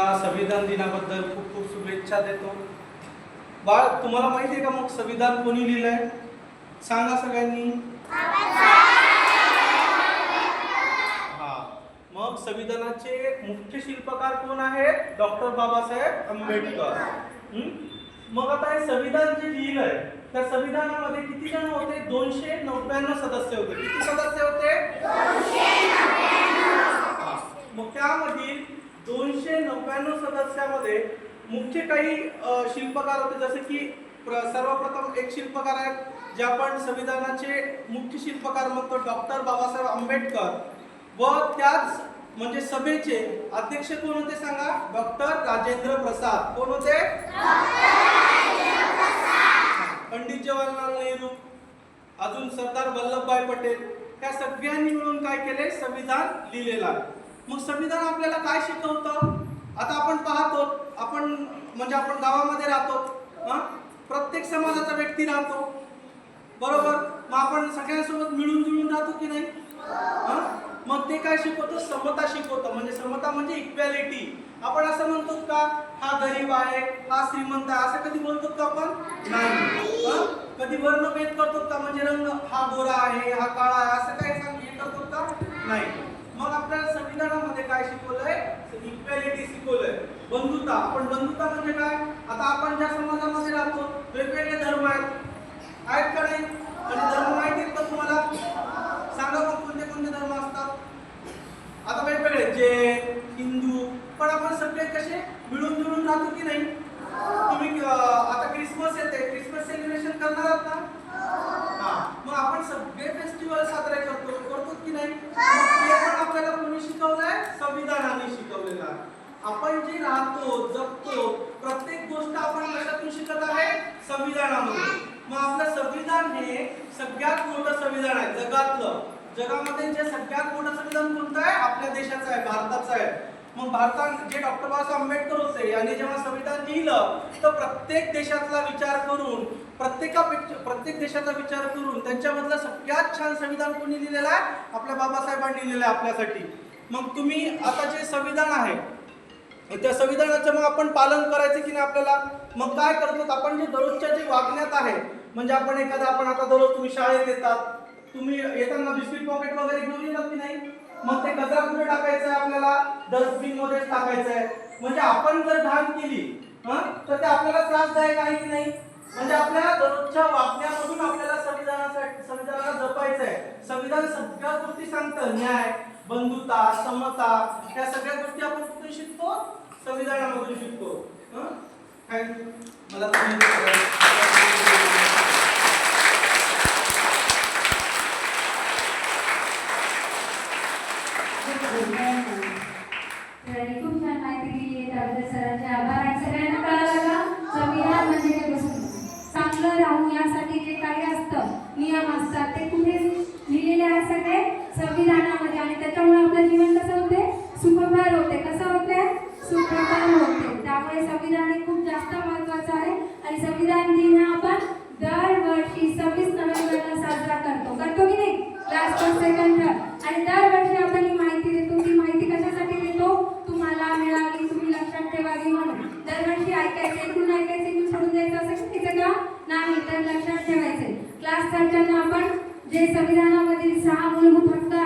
संविधान दिनाबद्दल खूप खूप शुभेच्छा देतो. बाळ तुम्हाला माहिती आहे का मग संविधान कोणी लिहिलंय? सांगा सगळ्यांनी. हा मग संविधानाचे मुख्य शिल्पकार कोण आहेत? डॉक्टर बाबासाहेब आंबेडकर. मग आता हे संविधान जे लिहिलंय त्या संविधानामध्ये किती जण होते? दोनशे नव्याण्णव सदस्य होते. किती सदस्य होते हा. मग त्यामधील दोनशे नव्याण्णव सदस्यामध्ये मुख्य काही शिल्पकार होते जसे की सर्वप्रथम एक शिल्पकार आहेत जे आपण संविधानाचे मुख्य शिल्पकार म्हणतो डॉक्टर बाबासाहेब आंबेडकर. व त्याच म्हणजे सभेचे अध्यक्ष कोण होते सांगा? डॉक्टर राजेंद्र प्रसाद. कोण होते? पंडित जवाहरलाल नेहरू. अजून सरदार वल्लभभाई पटेल. या सगळ्यांनी मिळून काय केले? संविधान लिहिलेलं आहे. मग संविधान आपल्याला काय शिकवतं? आता आपण पाहतो आपण म्हणजे आपण गावामध्ये राहतो हां? प्रत्येक समाजाचा व्यक्ती राहतो. बरोबर? मग आपण सगळ्यांसोबत मिळून जुळून राहतो की नाही? हां? मग ते काय शिकवतं? समता शिकवतं. म्हणजे समता म्हणजे इक्वॅलिटी आपण असं म्हणतो का हा गरीब आहे हा श्रीमंत आहे असं कधी बोलतो का आपण? नाही. कधी वर्णभेद करतो का? म्हणजे रंग हा गोरा आहे हा काळा आहे असं काही सांग हे करतो का? नाही. आपल्याला संविधानामध्ये काय शिकवलंय? इक्वॅलिटी शिकवलंय. बंधुता. पण बंधुता म्हणजे काय? आता आपण ज्या समाजामध्ये राहतो वेगवेगळे धर्म आहेत. आहेत का नाही? आणि धर्म माहिती आहेत का तुम्हाला? सांगा मग कोणते कोणते धर्म असतात? आता वेगवेगळे जैन हिंदू पण आपण सगळे कसे मिळून जुळून राहतो की नाही? तुम्ही आता क्रिसमस येते. क्रिसमस सेलिब्रेशन करणार आहात ना हा मग आपण सगळे फेस्टिवल साजरे करतो करतो की नाही मग ते पण आपल्याला कोणी शिकवलंय संविधानाने शिकवलेलं आहे आपण जे राहतो जगतो प्रत्येक गोष्ट आपण कशातून शिकत आहे संविधानामध्ये. मग आपलं संविधान हे सगळ्यात मोठं संविधान आहे जगातलं. जगामध्ये जे सगळ्यात मोठं संविधान कोणतं आहे? आपल्या देशाचं आहे भारताचं आहे. मग भारतात जे डॉक्टर बाबासाहेब आंबेडकर होते यांनी जेव्हा संविधान लिहिलं तर प्रत्येक देशातला विचार करून प्रत्येकापेक्षा प्रत्येक देशाचा विचार करून त्यांच्यामधलं सगळ्यात छान संविधान कोणी लिहिलेलं आहे? आपल्या बाबासाहेबांनी लिहिलेलं आहे आपल्यासाठी. मग तुम्ही आता जे संविधान आहे त्या संविधानाचं मग आपण पालन करायचं की नाही आपल्याला? मग काय करतो? आपण जे दररोजच्या जे वागण्यात आहे म्हणजे आपण एखादा आपण आता दररोज तुम्ही शाळेत येतात तुम्ही येताना बिस्किट पॉकेट वगैरे घेऊन येतात की नाही? मग ते कचरा कुठे टाकायचं आहे आपल्याला डस्टबिन मध्येच टाकायचं आहे म्हणजे आपण जर घाण केली हं, तर ते आपल्याला त्रासदायक आहे की नाही? म्हणजे आपल्या दररोजच्या वागण्यामधून आपल्याला संविधानासाठी संविधानाला जपायचं आहे संविधान सगळ्या गोष्टी सांगतं न्याय. बंधुता समता या सगळ्या गोष्टी आपण कुठून शिकतो संविधानामधून शिकतो हं? मला खूप छान माहिती दिली आहे त्याबद्दल सरांचे आभार आणि सगळ्यांना कळालं का संविधान म्हणजे काय गोष्ट चांगलं राहू यासाठी जे काही असतं नियम असतात ते कुठे लिहिलेले आहे सगळे संविधानामध्ये आणि त्याच्यामुळे आपलं जीवन कसं होते? सुखभार होते. कसं होते? सुखभार होते. त्यामुळे संविधान हे खूप जास्त महत्वाचं आहे. आणि संविधान दिन हा आपण दरवर्षी सव्वीस नोव्हेंबरला साजरा करतो. करतो की नाही? लास्ट ऑफ सेकंड आणि दरवर्षी आपण ही माहिती देतो. ती माहिती कशासाठी देतो? तुम्हाला मिळाली. तुम्ही लक्षात ठेवावी म्हणून. दरवर्षी ऐकायचे एकूण ऐकायचं एकूण सोडून द्यायचं असं तिचं का? नाही तर लक्षात ठेवायचे. क्लास करताना आपण जे संविधानामधील सहा मूलभूत हक्क